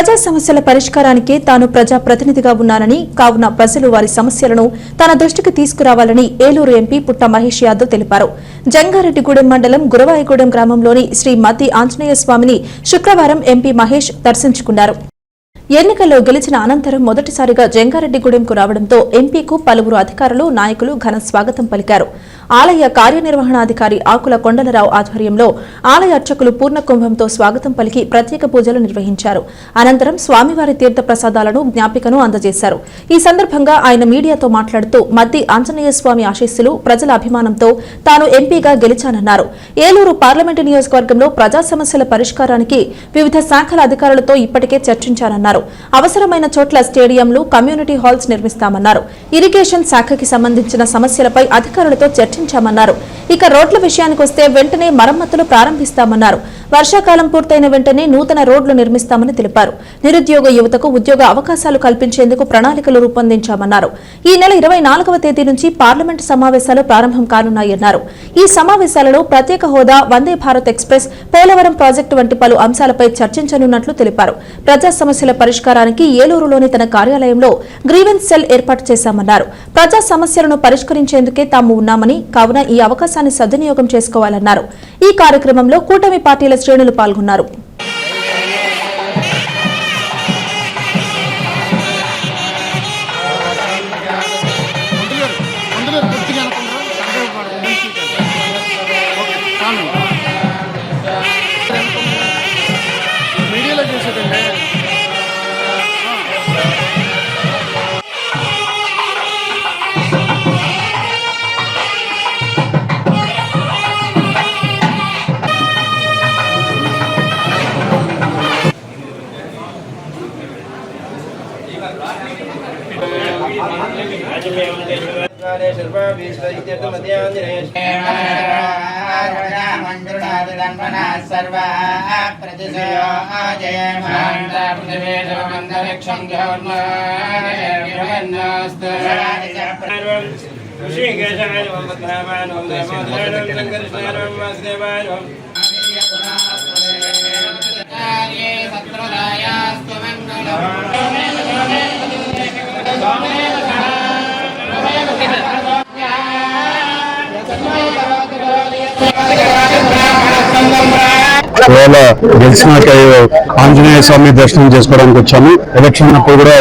ప్రజా సమస్యల పరిష్కారానికి తాను ప్రజా ప్రతినిధిగా ఉన్నానని కావున ప్రజలు వారి సమస్యలను తన దృష్టికి తీసుకురావాలని ఏలూరు ఎంపీ పుట్ట మహేష్ యాదవ్ తెలిపారు. జంగారెడ్డిగూడెం మండలం గురవాయిగూడెం గ్రామంలోని శ్రీ మతి ఆంజనేయ స్వామిని శుక్రవారం ఎంపీ మహేష్ దర్శించుకున్నారు. ఎన్నికల్లో గెలిచిన అనంతరం మొదటిసారిగా జంగారెడ్డిగూడెంకు రావడంతో ఎంపీకు పలువురు అధికారులు నాయకులు ఘన స్వాగతం పలికారు. ఆలయ కార్యనిర్వహణాధికారి ఆకుల కొండలరావు ఆధ్వర్యంలో ఆలయ అర్చకులు పూర్ణ కుంభంతో స్వాగతం పలికి ప్రత్యేక పూజలు నిర్వహించారు. అనంతరం స్వామివారి తీర్థ ప్రసాదాలను జ్ఞాపికను అందజేశారు. ఈ సందర్భంగా ఆయన మీడియాతో మాట్లాడుతూ మద్ది ఆంజనేయ స్వామి ఆశీస్సులు ప్రజల అభిమానంతో తాను ఎంపీగా గెలిచానన్నారు. ఏలూరు పార్లమెంటు నియోజకవర్గంలో ప్రజా సమస్యల పరిష్కారానికి వివిధ శాఖల అధికారులతో ఇప్పటికే చర్చించానన్నారు. అవసరమైన చోట్ల స్టేడియంలు కమ్యూనిటీ హాల్స్ నిర్మిస్తామన్నారు. ఇరిగేషన్ శాఖకి సంబంధించిన సమస్యలపై అధికారులతో చర్చించామన్నారు ఇక రోడ్ల విషయానికి వస్తే వెంటనే మరమ్మతులు ప్రారంభిస్తామన్నారు. వర్షాకాలం పూర్తయిన వెంటనే నూతన రోడ్లు నిర్మిస్తామని తెలిపారు. నిరుద్యోగ యువతకు ఉద్యోగ అవకాశాలు కల్పించేందుకు ప్రణాళికలు రూపొందించామన్నారు. ఈ నెల ఇరవై నాలుగవ తేదీ నుంచి పార్లమెంటు సమావేశాలు ప్రారంభం కానున్నాయన్నారు. ఈ సమావేశాలలో ప్రత్యేక హోదా వందే భారత్ ఎక్స్ప్రెస్ పోలవరం ప్రాజెక్టు వంటి పలు అంశాలపై చర్చించనున్నట్లు తెలిపారు. ప్రజా సమస్యల పరిష్కారానికి ఏలూరులోని తన కార్యాలయంలో గ్రీవెన్స్ సెల్ ఏర్పాటు చేశామన్నారు. ప్రజా సమస్యలను పరిష్కరించేందుకే తాము ఉన్నామని కావున ఈ అవకాశాన్ని సద్వినియోగం చేసుకోవాలన్నారు. ఈ కార్యక్రమంలో కూటమి పార్టీల శ్రేణులు పాల్గొన్నారు. పూర్తిగా श्रीकेशवाय ओम पद्मावाय ओम दामोदराय ओम शंकरकृष्णाय ओम वासुदेवाय ओम कार्ये सत्रदायास्तु मङ्गलम् ఇవాళ గెలిచినాక ఆంజనేయ స్వామి దర్శనం చేసుకోవడానికి వచ్చాము. ఎలక్షన్ అప్పుడు కూడా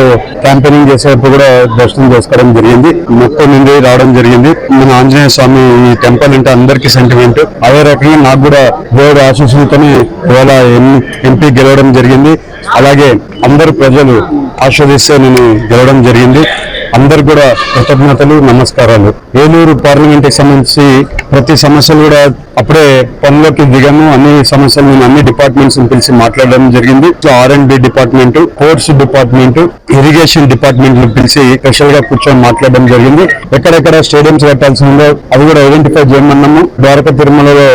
క్యాంపెయినింగ్ చేసేటప్పుడు కూడా దర్శనం చేసుకోవడం జరిగింది. మొత్తం నుండి రావడం జరిగింది. మన ఆంజనేయ స్వామి ఈ టెంపుల్ అంటే అందరికీ సెంటిమెంట్ అదే రకంగా నాకు కూడా దేవుడు ఆశీస్సులతోనే ఇవాళ ఎంపీ గెలవడం జరిగింది. అలాగే అందరు ప్రజలు ఆస్వాదిస్తే నేను గెలవడం జరిగింది. అందరు కూడా కృతజ్ఞతలు నమస్కారాలు. ఏలూరు పార్లమెంట్కి సంబంధించి ప్రతి సమస్యలు కూడా అప్పుడే పనులకి దిగాము అన్ని సమస్యలు నేను అన్ని డిపార్ట్మెంట్స్ పిలిచి మాట్లాడడం జరిగింది. R and B department courts department irrigation department పిలిచి స్పెషల్గా కూర్చొని మాట్లాడడం జరిగింది. ఎక్కడెక్కడ స్టేడియంస్ కట్టాల్సి ఉందో అది కూడా ఐడెంటిఫై చేయమన్నాము. ద్వారక తిరుమలలో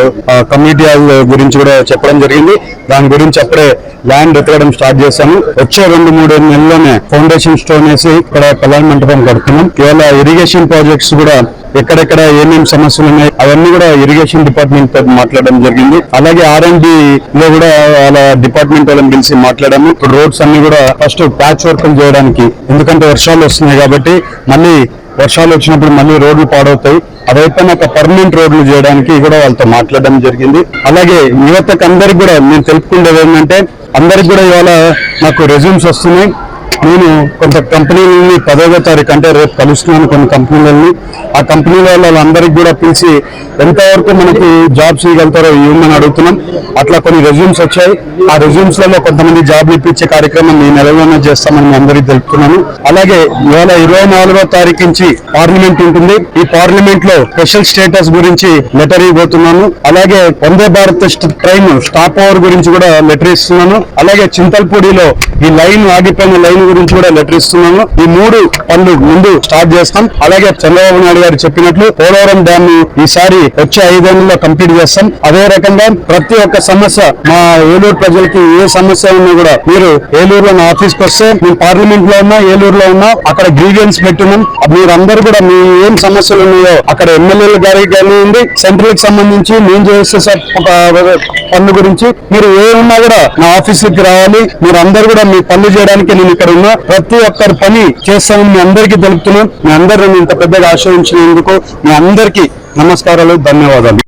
కమ్యూనిటీ హాల్ గురించి కూడా చెప్పడం జరిగింది. దాని గురించి అప్పుడే ల్యాండ్ ఎత్తడం స్టార్ట్ చేశాము. వచ్చే రెండు మూడు నెలల్లోనే ఫౌండేషన్ స్టోన్ వేసి ఇక్కడ కళ్యాణ మంటపం కడుతున్నాం. ఇవాళ ఇరిగేషన్ ప్రాజెక్ట్స్ కూడా ఎక్కడెక్కడ ఏమేమి సమస్యలు ఉన్నాయి అవన్నీ కూడా ఇరిగేషన్ డిపార్ట్మెంట్తో మాట్లాడడం జరిగింది. అలాగే ఆర్ అండ్లో కూడా వాళ్ళ డిపార్ట్మెంట్ వాళ్ళని పిలిచి మాట్లాడాము. ఇప్పుడు రోడ్స్ అన్ని కూడా ఫస్ట్ ప్యాచ్ వర్క్ చేయడానికి. ఎందుకంటే వర్షాలు వస్తున్నాయి కాబట్టి మళ్ళీ వర్షాలు వచ్చినప్పుడు మళ్ళీ రోడ్లు పాడవుతాయి. అదైపోయినాక పర్మనెంట్ రోడ్లు చేయడానికి కూడా వాళ్ళతో మాట్లాడడం జరిగింది. అలాగే యువతకు అందరికి కూడా నేను తెలుపుకుండేది ఏంటంటే అందరికి కూడా ఇవాళ నాకు రెజ్యూమ్స్ వస్తున్నాయి. నేను కొంత కంపెనీలని పదవ తారీఖు అంటే రేపు కలుస్తున్నాను కొన్ని కంపెనీలని. ఆ కంపెనీల వాళ్ళందరికీ కూడా పిలిచి ఎంతవరకు మనకు జాబ్స్ ఇవ్వగలుగుతారో ఇవ్వమని అడుగుతున్నాం. అట్లా కొన్ని రెజ్యూమ్స్ వచ్చాయి. ఆ రెజ్యూమ్స్లలో కొంతమంది జాబ్లు ఇప్పించే కార్యక్రమం ఈ నెలలోనే చేస్తామని మీ అందరికీ తెలుపుతున్నాను. అలాగే ఇవాళ ఇరవై నాలుగో తారీఖు నుంచి పార్లమెంట్ ఉంటుంది. ఈ పార్లమెంట్లో స్పెషల్ స్టేటస్ గురించి లెటర్ ఇవ్వబోతున్నాను. అలాగే Vande Bharat train stop over గురించి కూడా లెటర్ ఇస్తున్నాను. అలాగే చింతల్పూడిలో ఈ లైన్ ఆగిపోయిన లైన్ గురించి కూడా లెటర్ ఇస్తున్నాము. ఈ మూడు పనులు ముందు స్టార్ట్ చేస్తాం. అలాగే చంద్రబాబు నాయుడు గారు చెప్పినట్లు పోలవరం డ్యామ్ ఈసారి వచ్చే ఐదేళ్ళలో కంప్లీట్ చేస్తాం. అదే రకంగా ప్రతి ఒక్క సమస్య మా ఏలూరు ప్రజలకి ఏ సమస్య ఉన్నా కూడా మీరు ఏలూరులో నా ఆఫీస్కి వస్తే మేము పార్లమెంట్లో ఉన్నా ఏలూరులో ఉన్నా అక్కడ గ్రీవియన్స్ పెట్టినాం మీరందరూ కూడా మీ ఏం సమస్యలు ఉన్నాయో అక్కడ ఎమ్మెల్యేల గారికి కానివ్వండి సెంట్రల్కి సంబంధించి మేము చేసే సార్ ఒక పనుల గురించి మీరు ఏ ఉన్నా కూడా నా ఆఫీస్కి రావాలి. మీరు అందరు కూడా మీ పనులు చేయడానికి నేను ఇక్కడ ఉన్నా ప్రతి ఒక్కరి పని చేస్తామని మీ అందరికీ తెలుపుతున్నాను మీ అందరిని నన్ను ఇంత పెద్దగా ఆశ్రయించినందుకు మీ అందరికీ నమస్కారాలు ధన్యవాదాలు.